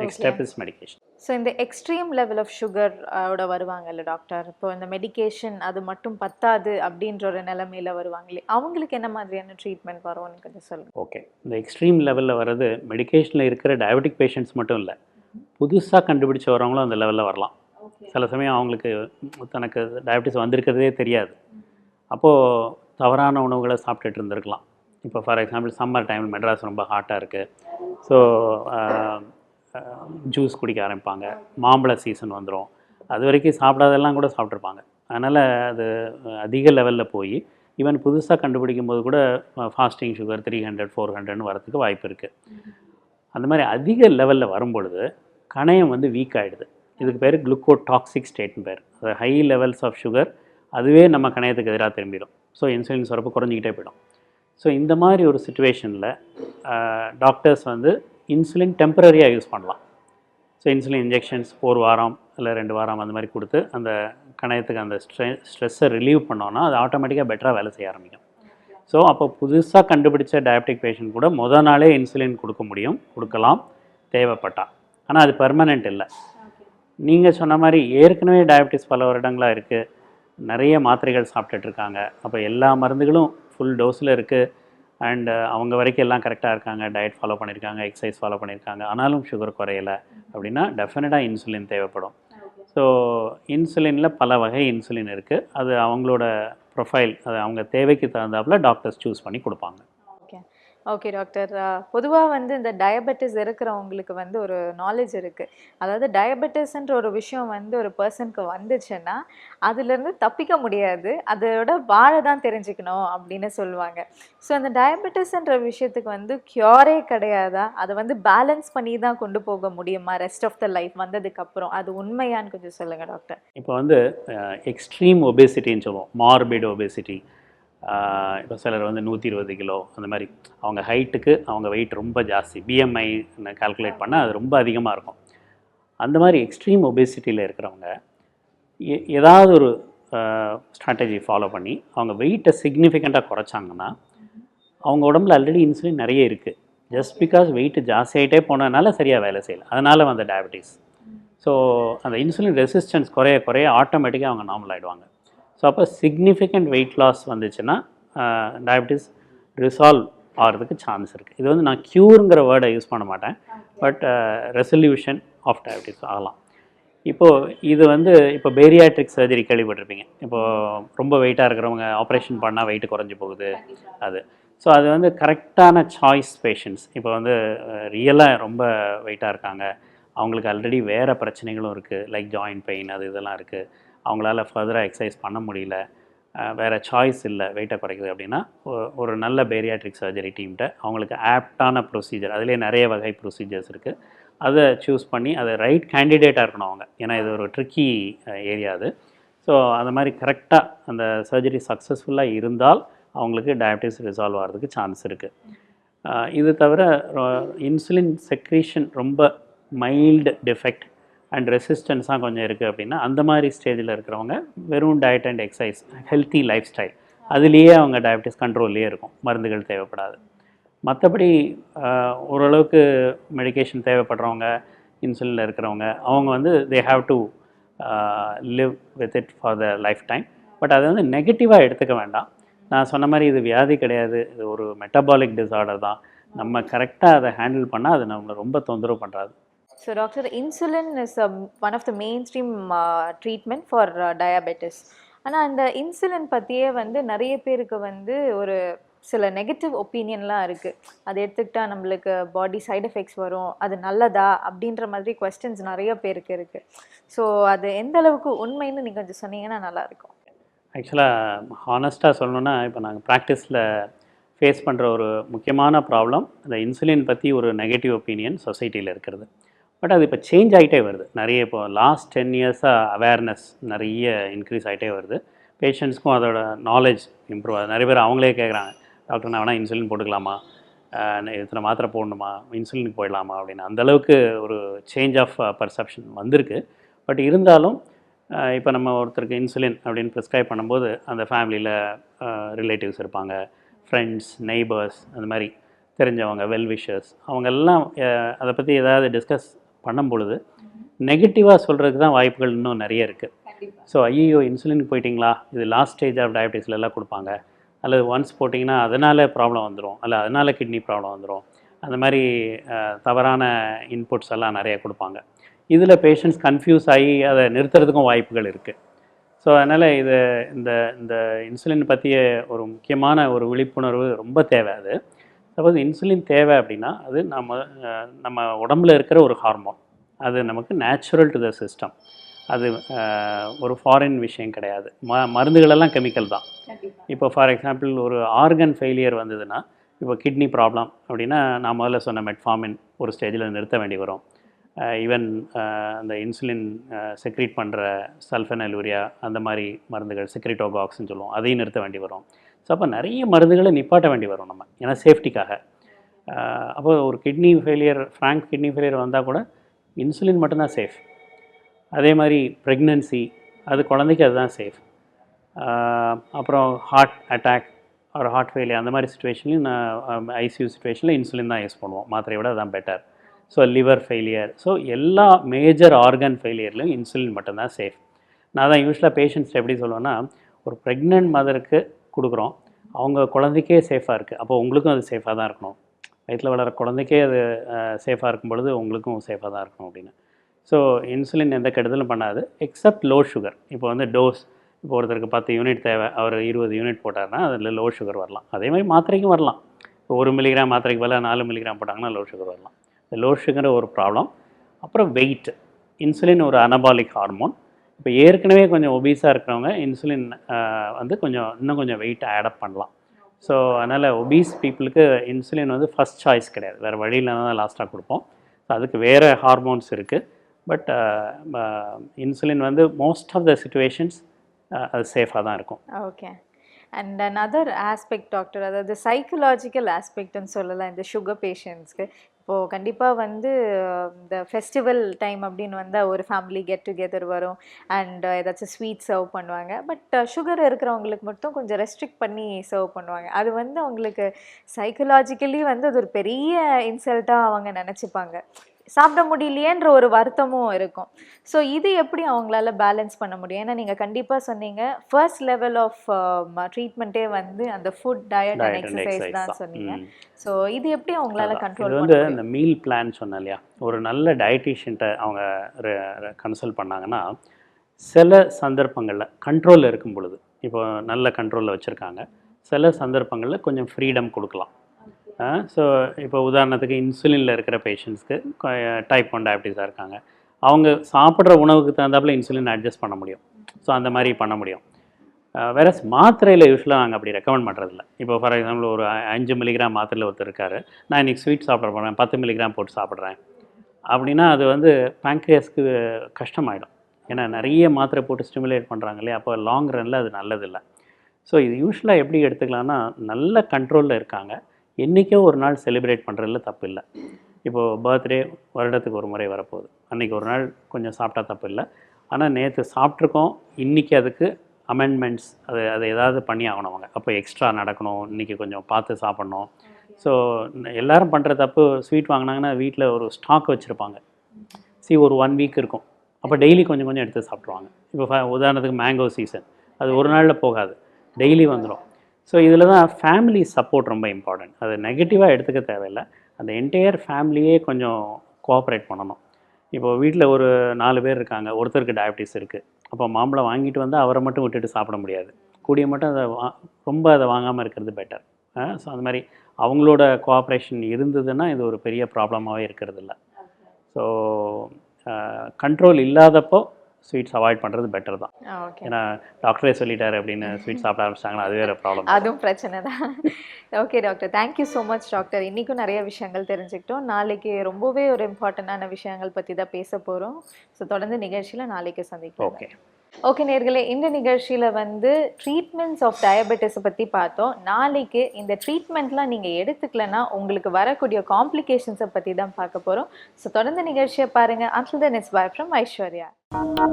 Next step is medication so இந்த extreme level of sugar ஓட வருவாங்கல்ல டாக்டர் இப்போ இந்த மெடிகேஷன் அது மட்டும் பத்தாது அப்படின்ற ஒரு நிலைமையில வருவாங்களே அவங்களுக்கு என்ன மாதிரியான ட்ரீட்மெண்ட் வரும்னு கொஞ்சம் சொல்லுங்க. ஓகே இந்த எக்ஸ்ட்ரீம் லெவலில் வர்றது மெடிகேஷனில் இருக்கிற டயபெட்டிக் பேஷண்ட்ஸ் மட்டும் இல்லை புதுசாக கண்டுபிடிச்சு வரவங்களும் அந்த லெவலில் வரலாம். சில சமயம் அவங்களுக்கு தனக்கு டயபெட்டிஸ் வந்திருக்கிறதே தெரியாது. அப்போது தவறான உணவுகளை சாப்பிட்டுட்டு இருந்திருக்கலாம். இப்போ for example summer time Madras ரொம்ப ஹாட்டாக இருக்குது ஸோ ஜூஸ் குடிக்க ஆரம்பிப்பாங்க. மாம்பழ சீசன் வந்துடும் அது வரைக்கும் சாப்பிடாதெல்லாம் கூட சாப்பிட்ருப்பாங்க அதனால் அது அதிக லெவலில் போய் ஈவன் புதுசாக கண்டுபிடிக்கும் போது கூட fasting sugar three hundred four ஹண்ட்ரட்னு வரத்துக்கு வாய்ப்பு இருக்குது அந்த மாதிரி அதிக லெவலில் வரும்பொழுது கணையம் வந்து வீக் ஆகிடுது இதுக்கு பேர் குளுக்கோ டாக்ஸிக் ஸ்டேட்னு பேர். அது ஹை லெவல்ஸ் ஆஃப் சுகர் அதுவே நம்ம கணையத்துக்கு எதிராக திரும்பிடும். ஸோ இன்சுலின் சுரப்பு குறைஞ்சிக்கிட்டே போயிடும். ஸோ இந்த மாதிரி ஒரு சுச்சுவேஷனில் டாக்டர்ஸ் வந்து இன்சுலின் டெம்பரரியாக யூஸ் பண்ணலாம். ஸோ இன்சுலின் இன்ஜெக்ஷன்ஸ் ஒரு வாரம் இல்லை ரெண்டு வாரம் அந்த மாதிரி கொடுத்து அந்த கணையத்துக்கு அந்த ஸ்ட்ரெ ஸ்ட்ரெஸ்ஸை ரிலீவ் பண்ணோன்னா அது ஆட்டோமேட்டிக்காக பெட்டராக வேலை செய்ய ஆரம்பிக்கும். ஸோ அப்போ புதுசாக கண்டுபிடிச்ச டயபெட்டிக் பேஷண்ட் கூட முத நாளே இன்சுலின் கொடுக்க முடியும் கொடுக்கலாம் தேவைப்பட்டா. ஆனால் அது பெர்மனெண்ட் இல்லை. நீங்கள் சொன்ன மாதிரி ஏற்கனவே டயபெட்டிஸ் பல வருடங்களாக இருக்குது நிறைய மாத்திரைகள் சாப்பிட்டுட்டு இருக்காங்க. அப்போ எல்லா மருந்துகளும் ஃபுல் டோஸில் இருக்குது அண்ட் அவங்க வரைக்கும் எல்லாம் கரெக்டாக இருக்காங்க. டயட் ஃபாலோ பண்ணியிருக்காங்க எக்ஸசைஸ் ஃபாலோ பண்ணியிருக்காங்க ஆனாலும் சுகர் குறையலை. அப்படின்னா டெஃபினட்டாக இன்சுலின் தேவைப்படும். ஸோ இன்சுலினில் பல வகை இன்சுலின் இருக்குது அது அவங்களோட ப்ரொஃபைல் அது அவங்க தேவைக்கு தகுந்தாப்புல டாக்டர்ஸ் சூஸ் பண்ணி கொடுப்பாங்க. ஓகே டாக்டர் பொதுவாக வந்து இந்த டயபெட்டிஸ் இருக்கிறவங்களுக்கு வந்து ஒரு நாலேஜ் இருக்குது அதாவது டயபெட்டிஸ்ன்ற ஒரு விஷயம் வந்து ஒரு பர்சனுக்கு வந்துச்சுன்னா அதுலேருந்து தப்பிக்க முடியாது. அதோட வாழ தான் தெரிஞ்சுக்கணும் அப்படின்னு சொல்லுவாங்க. ஸோ அந்த டயபெட்டிஸ்ன்ற விஷயத்துக்கு வந்து க்யூரே கிடையாதா? அதை வந்து பேலன்ஸ் பண்ணி தான் கொண்டு போக முடியுமா? ரெஸ்ட் ஆஃப் த லைஃப் வந்ததுக்கப்புறம் அது உண்மையான்னு கொஞ்சம் சொல்லுங்கள் டாக்டர் இப்போ வந்து எக்ஸ்ட்ரீம் ஒபேசிட்டின்னு சொல்லுவோம். மார்பிட் ஒபேசிட்டி இப்போ சிலர் வந்து நூற்றி இருபது கிலோ அந்த மாதிரி. அவங்க ஹைட்டுக்கு அவங்க வெயிட் ரொம்ப ஜாஸ்தி. பிஎம்ஐ கால்குலேட் பண்ணால் அது ரொம்ப அதிகமாக இருக்கும். அந்த மாதிரி எக்ஸ்ட்ரீம் ஒபேசிட்டியில் இருக்கிறவங்க ஏதாவது ஒரு ஸ்ட்ராட்டஜி ஃபாலோ பண்ணி அவங்க வெயிட்டை சிக்னிஃபிகண்ட்டாக குறைச்சாங்கன்னா அவங்க உடம்புல ஆல்ரெடி இன்சுலின் நிறைய இருக்குது ஜஸ்ட் பிகாஸ் வெயிட் ஜாஸ்தியாகிட்டே போனதுனால சரியாக வேலை செய்யலை. அதனால் வந்த டயபெட்டிஸ் ஸோ அந்த இன்சுலின் ரெசிஸ்டன்ஸ் குறைய குறைய ஆட்டோமேட்டிக்காக அவங்க நார்மல் ஆகிடுவாங்க ஸோ அப்போ சிக்னிஃபிகண்ட் வெயிட் லாஸ் வந்துச்சுன்னா டயபெட்டிஸ் ரிசால்வ் ஆகிறதுக்கு சான்ஸ் இருக்குது இது வந்து நான் க்யூருங்கிற வேர்டை யூஸ் பண்ண மாட்டேன். பட் ரெசல்யூஷன் ஆஃப் டயபெட்டிஸ் ஆகலாம். இப்போது இது வந்து இப்போ பேரியாட்ரிக் சர்ஜரி கேள்விப்பட்டிருப்பீங்க. இப்போது ரொம்ப வெயிட்டாக இருக்கிறவங்க ஆப்ரேஷன் பண்ணால் வெயிட் குறைஞ்சி போகுது. அது. ஸோ அது வந்து கரெக்டான சாய்ஸ் பேஷண்ட்ஸ் இப்போ வந்து ரியலாக ரொம்ப வெயிட்டாக இருக்காங்க. அவங்களுக்கு ஆல்ரெடி வேறு பிரச்சனைகளும் இருக்குது லைக் ஜாயிண்ட் பெயின் அது இதெல்லாம் இருக்குது அவங்களால ஃபர்தராக எக்ஸசைஸ் பண்ண முடியல. வேறு சாய்ஸ் இல்லை. வெயிட்டை குறைக்குது அப்படின்னா ஒரு நல்ல பேரியாட்ரிக் சர்ஜரி டீம்கிட்ட அவங்களுக்கு ஆப்டான ப்ரொசீஜர் அதுலேயே நிறைய வகை ப்ரொசீஜர்ஸ் இருக்குது அதை சூஸ் பண்ணி அதை ரைட் கேண்டிடேட்டாக இருக்கணும் அவங்க. ஏன்னா இது ஒரு ட்ரிக்கி ஏரியா அது. ஸோ அந்த மாதிரி கரெக்டாக அந்த சர்ஜரி சக்ஸஸ்ஃபுல்லாக இருந்தால் அவங்களுக்கு டயபிட்டிஸ் ரிசால்வ் ஆகிறதுக்கு சான்ஸ் இருக்குது இது தவிர இன்சுலின் செக்ரீஷன் ரொம்ப மைல்டு டிஃபெக்ட் அண்ட் ரெசிஸ்டன்ஸாக கொஞ்சம் இருக்குது அப்படின்னா அந்த மாதிரி ஸ்டேஜில் இருக்கிறவங்க வெறும் diet and exercise healthy lifestyle அதுலேயே அவங்க டயபிட்டிஸ் கண்ட்ரோல்லையே இருக்கும். மருந்துகள் தேவைப்படாது. மற்றபடி ஓரளவுக்கு மெடிகேஷன் தேவைப்படுறவங்க இன்சுலினில் இருக்கிறவங்க அவங்க வந்து they have to live with it for the lifetime but அதை வந்து நெகட்டிவாக எடுத்துக்க வேண்டாம். நான் சொன்ன மாதிரி இது வியாதி கிடையாது. இது ஒரு மெட்டபாலிக் டிஸார்டர் தான். நம்ம கரெக்டாக அதை ஹேண்டில் பண்ணால் அது நம்மளை ரொம்ப தொந்தரவு பண்ணுறாது so doctor insulin is one of the mainstream treatment for diabetes ஆனால் அந்த இன்சுலின் பற்றியே வந்து நிறைய பேருக்கு வந்து ஒரு சில நெகட்டிவ் ஒப்பீனியன்லாம் இருக்குது அதை எடுத்துக்கிட்டா நம்மளுக்கு பாடி சைடு எஃபெக்ட்ஸ் வரும். அது நல்லதா? அப்படின்ற மாதிரி கொஸ்டின்ஸ் நிறைய பேருக்கு இருக்குது ஸோ அது எந்த அளவுக்கு உண்மைன்னு நீங்கள் கொஞ்சம் சொன்னீங்கன்னா நல்லாயிருக்கும் ஆக்சுவலாக ஹானஸ்ட்டாக சொல்லணுன்னா இப்போ நாங்கள் ப்ராக்டிஸில் ஃபேஸ் பண்ணுற ஒரு முக்கியமான ப்ராப்ளம் இந்த இன்சுலின் பற்றி ஒரு நெகட்டிவ் ஒப்பீனியன் சொசைட்டியில் இருக்கிறது. பட் அது இப்போ சேஞ்ச் ஆகிட்டே வருது. நிறைய இப்போ லாஸ்ட் டென் இயர்ஸாக அவேர்னஸ் நிறைய இன்க்ரீஸ் ஆகிட்டே வருது. பேஷண்ட்ஸ்க்கும் அதோட நாலேஜ் இம்ப்ரூவ் ஆகுது. நிறைய பேர் அவங்களே கேட்குறாங்க டாக்டர் நான் வேணால் இன்சுலின் போட்டுக்கலாமா? இத்தனை மாத்திரை போடணுமா? இன்சுலினுக்கு போயிடலாமா? அப்படின்னு. அந்த அளவுக்கு ஒரு சேஞ்ச் ஆஃப் பர்செப்ஷன் வந்திருக்கு. பட் இருந்தாலும் இப்போ நம்ம ஒருத்தருக்கு இன்சுலின் அப்படின்னு ப்ரிஸ்கிரைப் பண்ணும்போது அந்த ஃபேமிலியில் ரிலேட்டிவ்ஸ் இருப்பாங்க. ஃப்ரெண்ட்ஸ் நெய்பர்ஸ் அந்த மாதிரி தெரிஞ்சவங்க வெல் விஷர்ஸ் அவங்க எல்லாம் அதை பற்றி ஏதாவது டிஸ்கஸ் பண்ணும் பொழுது நெகட்டிவாக சொல்கிறதுக்கு தான் வாய்ப்புகள் இன்னும் நிறைய இருக்குது ஸோ ஐயோ இன்சுலின் போயிட்டீங்களா? இது லாஸ்ட் ஸ்டேஜ் ஆஃப் டயபிட்டிஸில் எல்லாம் கொடுப்பாங்க. அல்லது ஒன்ஸ் போட்டிங்கன்னா அதனால் ப்ராப்ளம் வந்துடும் அல்ல அதனால் கிட்னி ப்ராப்ளம் வந்துடும் அந்த மாதிரி தவறான இன்புட்ஸ் எல்லாம் நிறைய கொடுப்பாங்க. இதில் பேஷண்ட்ஸ் கன்ஃபியூஸ் ஆகி அதை நிறுத்துறதுக்கும் வாய்ப்புகள் இருக்குது ஸோ அதனால் இது இந்த இந்த இன்சுலின் பற்றிய ஒரு முக்கியமான ஒரு விழிப்புணர்வு ரொம்ப தேவை அது. சப்போஸ் இன்சுலின் தேவை அப்படின்னா அது நம்ம நம்ம உடம்புல இருக்கிற ஒரு ஹார்மோன். அது நமக்கு நேச்சுரல் டு த சிஸ்டம். அது ஒரு ஃபாரின் விஷயம் கிடையாது. ம மருந்துகளெல்லாம் கெமிக்கல் தான். இப்போ ஃபார் எக்ஸாம்பிள் ஒரு ஆர்கன் ஃபெயிலியர் வந்ததுன்னா இப்போ கிட்னி ப்ராப்ளம் அப்படின்னா நான் முதல்ல சொன்ன மெட்ஃபார்மின் ஒரு ஸ்டேஜில் நிறுத்த வேண்டி வரும். ஈவன் அந்த இன்சுலின் செக்ரீட் பண்ணுற சல்ஃபனலூரியா அந்த மாதிரி மருந்துகள் செக்ரிட்டோகாக்ஸ்னு சொல்லுவோம் அதையும் நிறுத்த வேண்டி வரும். ஸோ அப்போ நிறைய மருந்துகளை நிப்பாட்ட வேண்டி வரும் நம்ம ஏன்னா சேஃப்டிக்காக அப்போ ஒரு kidney failure frank kidney failure வந்தால் கூட இன்சுலின் மட்டும்தான் சேஃப் அதே மாதிரி ப்ரெக்னன்சி அது குழந்தைக்கு அதுதான் சேஃப் அப்புறம் ஹார்ட் அட்டாக் ஒரு ஹார்ட் ஃபெயிலியர் அந்த மாதிரி சுச்சுவேஷன்லையும் நான் ஐசியூ சுச்சுவேஷனில் இன்சுலின் தான் யூஸ் பண்ணுவோம். மாத்திரையை விட அதுதான் better so liver failure so எல்லா மேஜர் ஆர்கன் ஃபெயிலியர்லையும் இன்சுலின் மட்டும்தான் சேஃப் நான் தான் யூஸ்வலாக பேஷண்ட்ஸ் எப்படி சொல்லுவேன்னா ஒரு ப்ரெக்னென்ட் மதருக்கு கொடுக்குறோம். அவங்க குழந்தைக்கே சேஃபாக இருக்குது அப்போ உங்களுக்கும் அது சேஃபாக தான் இருக்கணும். வயிற்றில் வளர குழந்தைக்கே அது சேஃபாக இருக்கும் பொழுது உங்களுக்கும் சேஃபாக தான் இருக்கணும் அப்படின்னு. ஸோ இன்சுலின் எந்த கெடுதலும் பண்ணாது எக்ஸப்ட் லோ சுகர் இப்போ வந்து டோஸ் இப்போ ஒருத்தருக்கு பத்து யூனிட் தேவை அவர் இருபது யூனிட் போட்டார்னா அதில் லோ சுகர் வரலாம். அதே மாதிரி மாத்திரைக்கும் வரலாம். இப்போ ஒரு மில்லிகிராம் மாத்திரைக்கு பதிலாக நாலு மில்லிகிராம் போட்டாங்கன்னா லோ சுகர் வரலாம். இந்த லோ சுகர் ஒரு ப்ராப்ளம் அப்புறம் வெயிட் இன்சுலின் ஒரு அனபாலிக் ஹார்மோன் இப்போ ஏற்கனவே கொஞ்சம் ஒபீஸாக இருக்கிறவங்க இன்சுலின் வந்து கொஞ்சம் இன்னும் கொஞ்சம் வெயிட் ஆடப் பண்ணலாம். ஸோ அதனால் ஒபீஸ் பீப்புளுக்கு இன்சுலின் வந்து ஃபஸ்ட் சாய்ஸ் கிடையாது. வேறு வழியில் தான் லாஸ்ட்டாக கொடுப்போம். ஸோ அதுக்கு வேறு ஹார்மோன்ஸ் இருக்குது பட் இன்சுலின் வந்து மோஸ்ட் ஆஃப் த சுச்சுவேஷன்ஸ் அது சேஃபாக தான் இருக்கும். Okay and another aspect doctor அதாவது சைக்கலாஜிக்கல் ஆஸ்பெக்ட்னு சொல்லலாம் இந்த சுகர் பேஷண்ட்ஸ்க்கு இப்போது கண்டிப்பாக வந்து இந்த ஃபெஸ்டிவல் டைம் அப்படின்னு வந்தால் ஒரு ஃபேமிலி கெட் டுகெதர் வரும். அண்ட் ஏதாச்சும் ஸ்வீட் சர்வ் பண்ணுவாங்க. பட் சுகர் uh, இருக்கிறவங்களுக்கு மட்டும் கொஞ்சம் ரெஸ்ட்ரிக்ட் பண்ணி சர்வ் பண்ணுவாங்க. அது வந்து அவங்களுக்கு சைக்கலாஜிக்கலி வந்து அது ஒரு பெரிய இன்சல்ட்டாக அவங்க நினச்சிப்பாங்க. சாப்பிட முடியலையேன்ற ஒரு வருத்தமும் இருக்கும். ஸோ இது எப்படி அவங்களால பேலன்ஸ் பண்ண முடியும்? ஏன்னா நீங்கள் கண்டிப்பாக சொன்னீங்க ஃபர்ஸ்ட் லெவல் ஆஃப் ட்ரீட்மெண்ட்டே வந்து அந்த ஃபுட் டயட் அண்ட் எக்ஸசைஸ் தான் சொன்னீங்க. ஸோ இது எப்படி அவங்களால. கண்ட்ரோல் வந்து இந்த மீல் பிளான் சொன்னேன் இல்லையா? ஒரு நல்ல டயட்டீஷியன்ட்ட அவங்க கன்சல்ட் பண்ணாங்கன்னா சில சந்தர்ப்பங்களில் கண்ட்ரோலில் இருக்கும் பொழுது இப்போ நல்ல கண்ட்ரோலில் வச்சுருக்காங்க. சில சந்தர்ப்பங்களில் கொஞ்சம் ஃப்ரீடம் கொடுக்கலாம். ஸோ இப்போ உதாரணத்துக்கு இன்சுலினில் இருக்கிற பேஷண்ட்ஸ்க்கு டைப் ஒன் டயபிட்டிஸாக இருக்காங்க. அவங்க சாப்பிட்ற உணவுக்கு தகுந்தாப்புல இன்சுலின் அட்ஜஸ்ட் பண்ண முடியும். ஸோ அந்த மாதிரி பண்ண முடியும். வேற மாத்திரையில் யூஸ்வலாக நாங்கள் அப்படி ரெக்கமெண்ட் பண்ணுறதில்ல இப்போ ஃபார் எக்ஸாம்பிள் ஒரு அஞ்சு மில்லிகிராம் மாத்திரையில் ஒருத்தர் இருக்காரு. நான் இன்னைக்கு ஸ்வீட் சாப்பிட போகிறேன் பத்து மில்லிகிராம் போட்டு சாப்பிட்றேன். அப்படின்னா அது வந்து பேங்க்ரியாஸ்க்கு கஷ்டமாயிடும். ஏன்னா நிறைய மாத்திரை போட்டு ஸ்டிமுலேட் பண்ணுறாங்க இல்லையா? அப்போ லாங் ரனில் அது நல்லதில்லை. ஸோ இது யூஸ்வலாக எப்படி எடுத்துக்கலாம்னா நல்ல கண்ட்ரோலில் இருக்காங்க. என்றைக்கோ ஒரு நாள் செலிப்ரேட் பண்ணுறதுல தப்பு இல்லை இப்போது பர்த்டே வருடத்துக்கு ஒரு முறை வரப்போகுது. அன்றைக்கி ஒரு நாள் கொஞ்சம் சாப்பிட்டா தப்பு இல்லை ஆனால் நேற்று சாப்பிட்ருக்கோம் இன்றைக்கி அதுக்கு அமெண்ட்மெண்ட்ஸ் அது அதை ஏதாவது பண்ணி ஆகணும் அவங்க. அப்போ எக்ஸ்ட்ரா நடக்கணும். இன்றைக்கி கொஞ்சம் பார்த்து சாப்பிட்ணும். ஸோ எல்லோரும் பண்ணுற தப்பு ஸ்வீட் வாங்கினாங்கன்னா வீட்டில் ஒரு ஸ்டாக் வச்சுருப்பாங்க. சி ஒரு ஒன் வீக் இருக்கும். அப்போ டெய்லி கொஞ்சம் கொஞ்சம் எடுத்து சாப்பிட்ருவாங்க இப்போ உதாரணத்துக்கு மேங்கோ சீசன் அது ஒரு நாளில் போகாது. டெய்லி வந்துடும் ஸோ இதில் தான் ஃபேமிலி சப்போர்ட் ரொம்ப இம்பார்ட்டன்ட் அது நெகட்டிவாக எடுத்துக்க தேவையில்லை. அந்த என்டையர் ஃபேமிலியே கொஞ்சம் கோஆப்ரேட் பண்ணணும். இப்போ வீட்டில் ஒரு நாலு பேர் இருக்காங்க. ஒருத்தருக்கு டயபிட்டிஸ் இருக்குது அப்போ மாம்பழம் வாங்கிட்டு வந்து அவரை மட்டும் விட்டுட்டு சாப்பிட முடியாது. கூடிய மட்டும் அதை வா ரொம்ப அதை வாங்காமல் இருக்கிறது பெட்டர் ஸோ அந்த மாதிரி அவங்களோட கோஆப்ரேஷன் இருந்ததுன்னா இது ஒரு பெரிய ப்ராப்ளமாகவே இருக்கிறது இல்லை ஸோ கண்ட்ரோல் இல்லாதப்போ ஸ்வீட்ஸ் அவாய்ட் பண்ணுறது பெட்டர் தான். ஏன்னா டாக்டரே சொல்லிட்டாரு அப்படின்னு ஸ்வீட் சாப்பிட ஆரம்பிச்சிட்டாங்கன்னா அது வேறு ப்ராப்ளம் அதுவும் பிரச்சனை தான். Okay doctor thank you so much doctor இன்றைக்கும் நிறைய விஷயங்கள் தெரிஞ்சுக்கிட்டோம். நாளைக்கு ரொம்பவே ஒரு இம்பார்ட்டண்டான விஷயங்கள் பற்றி தான் பேச போகிறோம் ஸோ தொடர்ந்து நிகழ்ச்சியில் நாளைக்கு சந்திக்கலாம். ஓகே ஓகே நேர்களே இந்த நிகழ்ச்சியில் வந்து ட்ரீட்மெண்ட்ஸ் ஆஃப் டயபெட்டிஸை பற்றி பார்த்தோம். நாளைக்கு இந்த ட்ரீட்மெண்ட்லாம் நீங்கள் எடுத்துக்கலனா உங்களுக்கு வரக்கூடிய காம்ப்ளிகேஷன்ஸை பற்றி தான் பார்க்க போகிறோம் ஸோ தொடர்ந்து நிகழ்ச்சியை பாருங்கள் until then it's bye from Aishwarya Thank you.